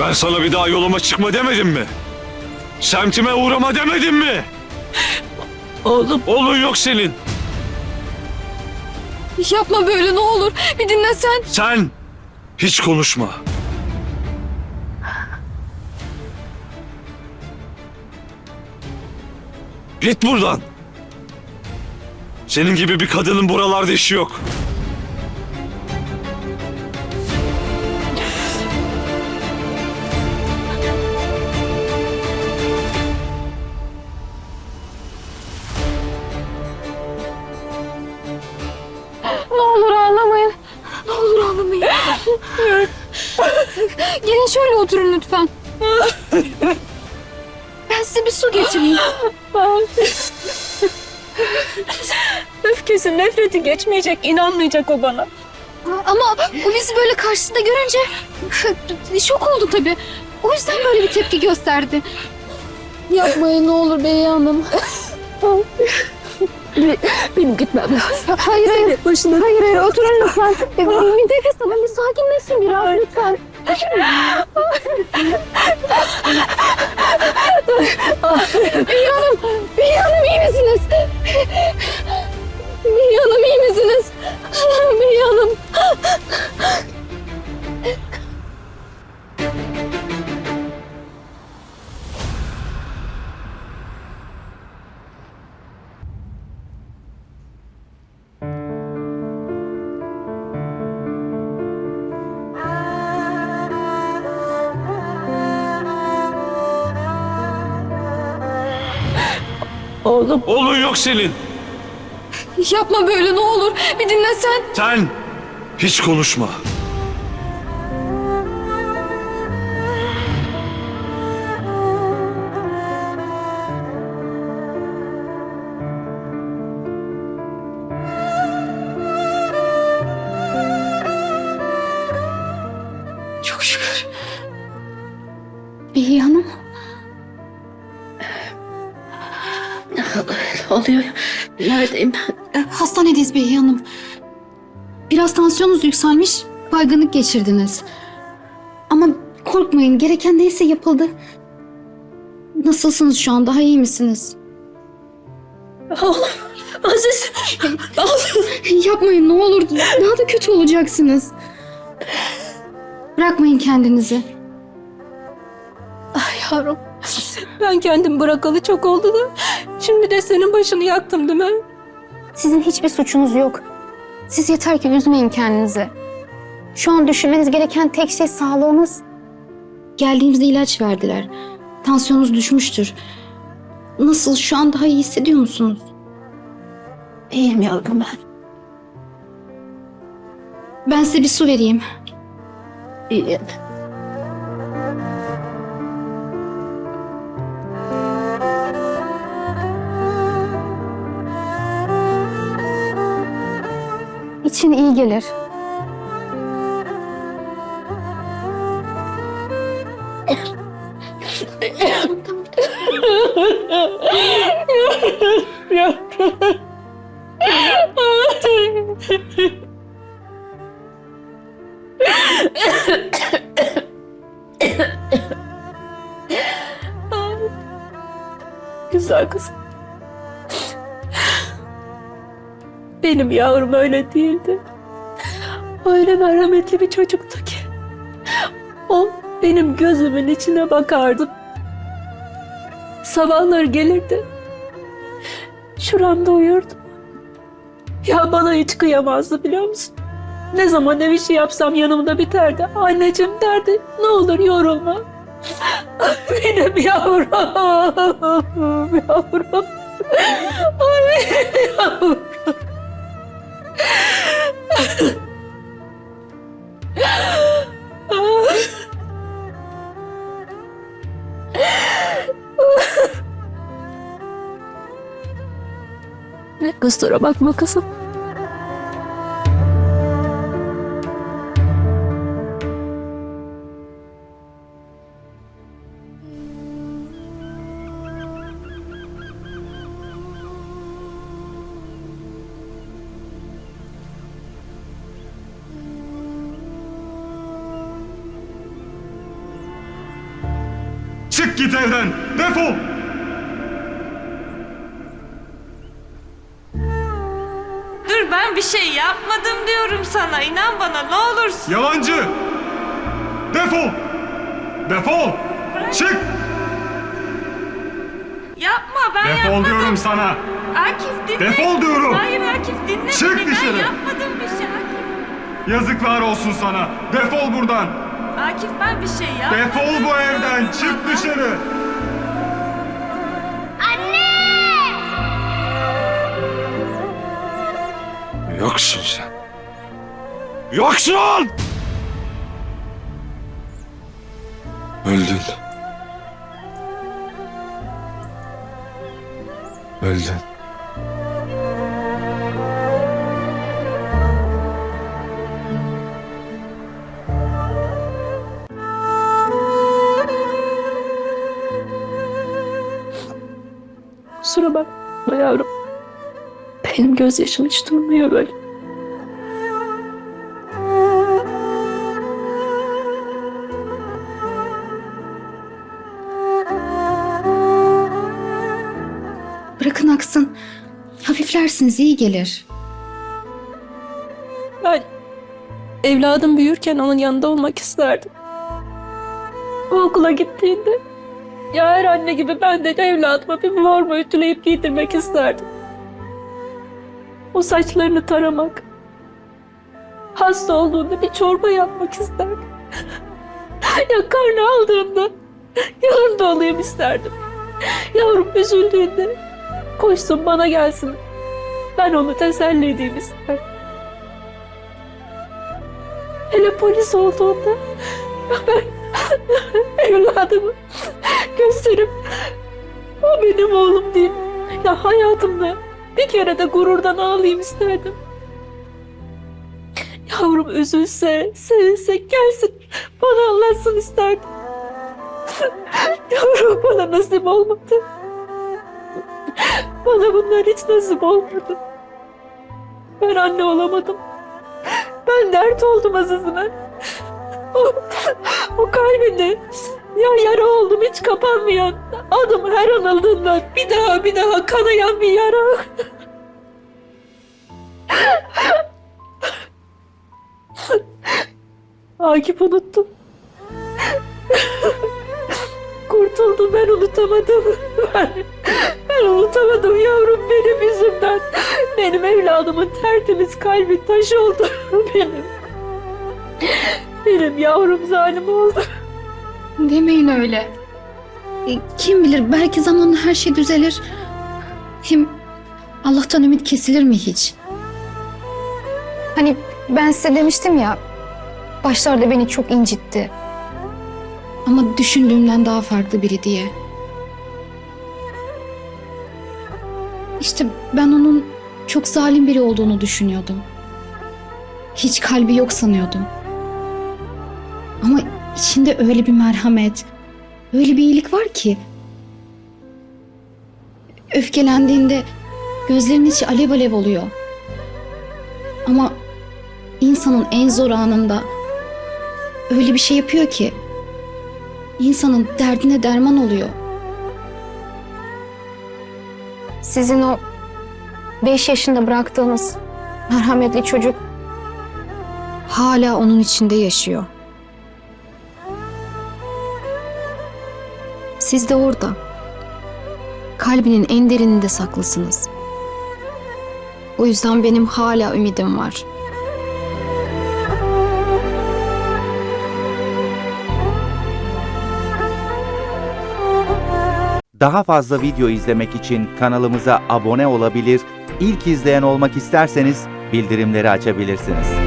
Ben sana bir daha yoluma çıkma demedim mi? Semtime uğrama demedim mi? Oğlum Oğlun yok senin. Yapma böyle ne olur. Bir dinlesen. Sen hiç konuşma. Git buradan. Senin gibi bir kadının buralarda işi yok. Oturun lütfen. Ben size bir su getireyim. öfkesi nefreti geçmeyecek inanmayacak o bana. Ama o bizi böyle karşısında görünce şok oldu tabii. O yüzden böyle bir tepki gösterdi. Yapmayın ne olur Bey Hanım. Benim gitmem lazım. Hayır hayır. Başına Hayır hayır oturun lütfen. Bir bir nefes alın bir sakinleşin biraz lütfen. Bey Hanım, Bey Hanım iyi misiniz? Oğlum Oğlun yok senin. Yapma böyle ne olur. Bir dinlesen. Sen hiç konuşma. Ne oluyor? Neredeyim ben? Hastanedeyiz Bey Hanım. Biraz tansiyonunuz yükselmiş, baygınlık geçirdiniz. Ama korkmayın, gereken neyse yapıldı. Nasılsınız şu an? Daha iyi misiniz? Oğlum Aziz. Yapmayın ne olur. Daha da kötü olacaksınız. Bırakmayın kendinizi. Ay yavrum. Ben kendim bırakalı çok oldu da. Şimdi de senin başını yaktım değil mi? Sizin hiçbir suçunuz yok. Siz yeter ki üzmeyin kendinizi. Şu an düşünmeniz gereken tek şey sağlığınız. Geldiğimizde ilaç verdiler. Tansiyonunuz düşmüştür. Nasıl? Şu an daha iyi hissediyor musunuz? İyiyim yavrum ben. Ben size bir su vereyim. İyiyim. Gelir. Güzel kızım. Benim yavrum öyle değildi. Öyle merhametli bir çocuktu ki. O benim gözümün içine bakardı. Sabahları gelirdi. Şuramda uyurdum. Ya bana hiç kıyamazdı biliyor musun? Ne zaman ne bir şey yapsam yanımda biterdi. Anneciğim derdi ne olur yorulma. Benim yavrum. Yavrum. Ay benim yavrum. Kusura bakma kızım. Çık git evden. Defol. Dur ben bir şey yapmadım diyorum sana. İnan bana ne olursun. Yalancı. Defol. Defol. Çık. Yapma ben Defol yapmadım. diyorum sana. Akif dinle. Defol diyorum. Hayır Akif dinle Çık beni. dışarı. Ben yapmadım bir şey Akif. Yazıklar olsun sana. Defol buradan. Akif ben bir şey yapmadım. Defol bu evden. Çık dışarı. Anne! Yoksun sen. Yoksun! Öldün. Öldün. Kusura bakma yavrum. Benim gözyaşım hiç durmuyor böyle. Bırakın aksın. Hafiflersiniz iyi gelir. Ben evladım büyürken onun yanında olmak isterdim. O okula gittiğinde ya her anne gibi ben de evladıma bir forma ütüleyip giydirmek isterdim. O saçlarını taramak, hasta olduğunda bir çorba yapmak isterdim. ya karnı aldığında yanında olayım isterdim. Yavrum üzüldüğünde koşsun bana gelsin. Ben onu teselli edeyim isterdim. Hele polis olduğunda oğlum diyeyim. Ya hayatımda bir kere de gururdan ağlayayım isterdim. Yavrum üzülse, sevinse gelsin bana anlatsın isterdim. Yavrum bana nasip olmadı. Bana bunlar hiç nasip olmadı. Ben anne olamadım. Ben dert oldum Aziz'ime. O, o kalbinde ya yara oldum hiç kapanmayan. Adım her anıldığında bir daha bir daha kanayan bir yara. Akif unuttum. Kurtuldum ben unutamadım. Ben, ben unutamadım yavrum benim yüzümden. Benim evladımın tertemiz kalbi taş oldu. Benim. Benim yavrum zalim oldu. Demeyin öyle. E, Kim bilir belki zamanla her şey düzelir. Hem Allah'tan ümit kesilir mi hiç? Hani ben size demiştim ya, başlarda beni çok incitti. Ama düşündüğümden daha farklı biri diye. İşte ben onun çok zalim biri olduğunu düşünüyordum. Hiç kalbi yok sanıyordum. Ama içinde öyle bir merhamet, öyle bir iyilik var ki. Öfkelendiğinde gözlerinin içi alev alev oluyor. Ama insanın en zor anında öyle bir şey yapıyor ki insanın derdine derman oluyor. Sizin o beş yaşında bıraktığınız merhametli çocuk hala onun içinde yaşıyor. Siz de orada. Kalbinin en derininde saklısınız. O yüzden benim hala ümidim var. Daha fazla video izlemek için kanalımıza abone olabilir, ilk izleyen olmak isterseniz bildirimleri açabilirsiniz.